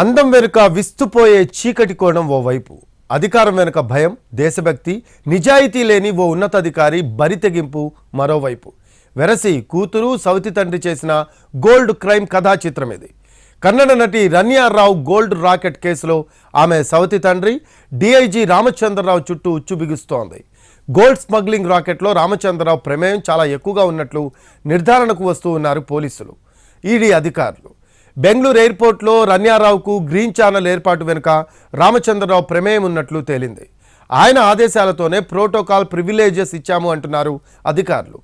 అందం వెనుక విస్తుపోయే చీకటి కోణం ఓవైపు. అధికారం వెనుక భయం దేశభక్తి నిజాయితీ లేని ఓ ఉన్నతాధికారి బరితెగింపు మరోవైపు. వెరసి కూతురు సౌతి తండ్రి చేసిన గోల్డ్ క్రైమ్ కథా చిత్రం ఇది కన్నడ నటి రన్యారావు గోల్డ్ రాకెట్ కేసులో ఆమె సవతి తండ్రి డిఐజీ రామచంద్రరావు చుట్టూ ఉచ్చు బిగుస్తోంది గోల్డ్ స్మగ్లింగ్ రాకెట్లో రామచంద్రరావు ప్రమేయం చాలా ఎక్కువగా ఉన్నట్లు నిర్ధారణకు వస్తూ ఉన్నారు పోలీసులు. ఈడీ అధికారులు. బెంగళూరు ఎయిర్పోర్ట్లో రన్యారావుకు గ్రీన్ ఛానల్ ఏర్పాటు వెనుక రామచంద్రరావు ప్రమేయం ఉన్నట్లు తేలింది. ఆయన ఆదేశాలతోనే ప్రోటోకాల్ ప్రివిలేజెస్ ఇచ్చాము అంటున్నారు అధికారులు.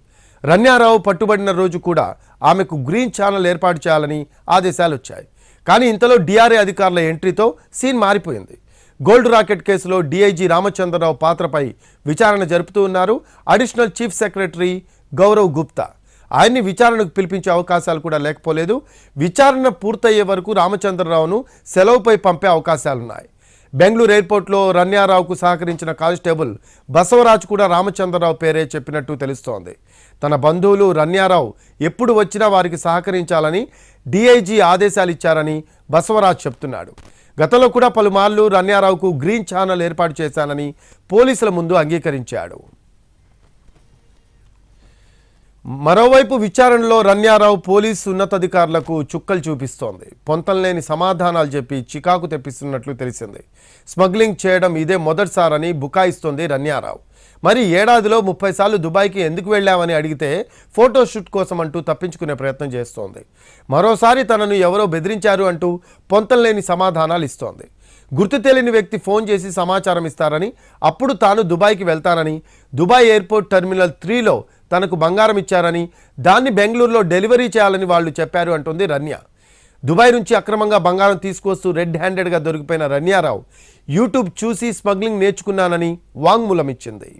రన్యారావు పట్టుబడిన రోజు కూడా ఆమెకు గ్రీన్ ఛానల్ ఏర్పాటు చేయాలని ఆదేశాలు వచ్చాయి. కానీ ఇంతలో డిఆర్ఏ అధికారుల ఎంట్రీతో సీన్ మారిపోయింది. గోల్డ్ రాకెట్ కేసులో డీఐజీ రామచంద్రరావు పాత్రపై విచారణ జరుపుతూ ఉన్నారు. Additional chief secretary Gaurav Gupta. ఆయన్ని విచారణకు పిలిపించే అవకాశాలు కూడా లేకపోలేదు. విచారణ పూర్తయ్యే వరకు రామచంద్రరావును సెలవుపై పంపే అవకాశాలున్నాయి. బెంగళూరు ఎయిర్పోర్ట్లో రన్యారావుకు సహకరించిన కానిస్టేబుల్ బసవరాజు కూడా రామచంద్రరావు పేరే చెప్పినట్టు తెలుస్తోంది. తన బంధువులు రన్యారావు ఎప్పుడు వచ్చినా వారికి సహకరించాలని డీఐజీ ఆదేశాలు ఇచ్చారని బసవరాజు చెప్తున్నాడు. గతంలో కూడా పలుమార్లు రన్యారావుకు గ్రీన్ ఛానల్ ఏర్పాటు చేశానని పోలీసుల ముందు అంగీకరించాడు. మరోవైపు విచారణలో రన్యారావు పోలీసు ఉన్నతాధికారులకు చుక్కలు చూపిస్తోంది. పొంతంలేని సమాధానాలు చెప్పి చికాకు తెప్పిస్తున్నట్లు తెలిసింది. స్మగ్లింగ్ చేయడం ఇదే మొదటిసారని బుకాయిస్తోంది రన్యారావు మరి ఏడాదిలో ముప్పై సార్లు దుబాయ్కి ఎందుకు వెళ్ళామని అడిగితే ఫోటోషూట్ కోసం అంటూ తప్పించుకునే ప్రయత్నం చేస్తోంది. మరోసారి తనను ఎవరో బెదిరించారు అంటూ పొంతంలేని సమాధానాలు ఇస్తోంది. గుర్తు తెలియని వ్యక్తి ఫోన్ చేసి సమాచారం ఇస్తారని అప్పుడు తాను దుబాయ్కి వెళ్తానని దుబాయ్ ఎయిర్పోర్ట్ టెర్మినల్ త్రీలో తనకు బంగారం ఇచ్చారని దాన్ని బెంగళూరులో డెలివరీ చేయాలని వాళ్ళు చెప్పారు అంటుంది రన్య దుబాయ్ నుంచి అక్రమంగా బంగారం తీసుకొస్తూ రెడ్ హ్యాండెడ్గా దొరికిపోయిన రన్యారావు యూట్యూబ్ చూసి స్మగ్లింగ్ నేర్చుకున్నానని వాంగ్మూలం ఇచ్చింది.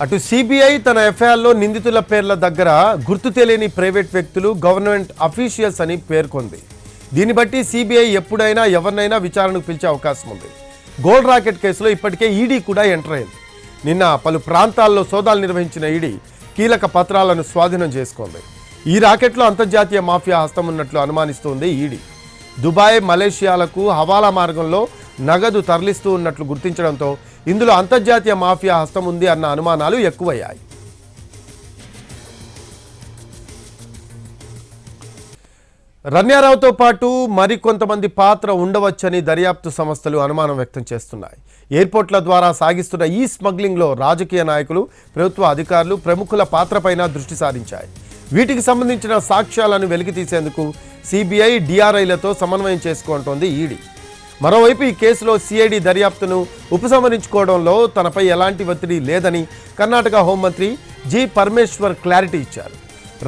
అటు సిబిఐ తన ఎఫ్ఐఆర్లో నిందితుల పేర్ల దగ్గర గుర్తు తెలియని ప్రైవేట్ వ్యక్తులు గవర్నమెంట్ అఫీషియల్స్ అని పేర్కొంది. దీన్ని బట్టి సిబిఐ ఎప్పుడైనా ఎవరినైనా విచారణకు పిలిచే అవకాశం ఉంది. గోల్డ్ రాకెట్ కేసులో ఇప్పటికే ఈడీ కూడా ఎంటర్ అయింది. నిన్న పలు ప్రాంతాల్లో సోదాలు నిర్వహించిన ఈడీ కీలక పత్రాలను స్వాధీనం చేసుకుంది. ఈ రాకెట్లో అంతర్జాతీయ మాఫియా హస్తం ఉన్నట్లు అనుమానిస్తోంది ఈడీ. దుబాయ్ మలేషియాలకు హవాలా మార్గంలో నగదు తరలిస్తూ ఉన్నట్లు గుర్తించడంతో ఇందులో అంతర్జాతీయ మాఫియా హస్తం ఉంది అన్న అనుమానాలు ఎక్కువయ్యాయి. రన్యారావుతో పాటు మరికొంతమంది పాత్ర ఉండవచ్చని దర్యాప్తు సంస్థలు అనుమానం వ్యక్తం చేస్తున్నాయి. ఎయిర్పోర్ట్ల ద్వారా సాగిస్తున్న ఈ స్మగ్లింగ్లో రాజకీయ నాయకులు ప్రభుత్వ అధికారులు ప్రముఖుల పాత్రపైన దృష్టి సారించాయి. వీటికి సంబంధించిన సాక్ష్యాలను వెలికి తీసేందుకు సిబిఐ డిఆర్ఐలతో సమన్వయం చేసుకుంటోంది ఈడీ. మరోవైపు ఈ కేసులో సిఐడి దర్యాప్తును ఉపసంహరించుకోవడంలో తనపై ఎలాంటి ఒత్తిడి లేదని కర్ణాటక హోంమంత్రి జి పరమేశ్వర్ క్లారిటీ ఇచ్చారు.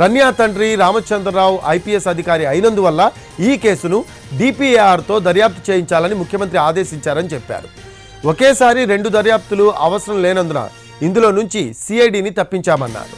రన్యా తండ్రి రామచంద్రరావు ఐపీఎస్ అధికారి అయినందువల్ల ఈ కేసును డిపిఏఆర్తో దర్యాప్తు చేయించాలని ముఖ్యమంత్రి ఆదేశించారని చెప్పారు. ఒకేసారి రెండు దర్యాప్తులు అవసరం లేనందున ఇందులో నుంచి సిఐడిని తప్పించామన్నారు.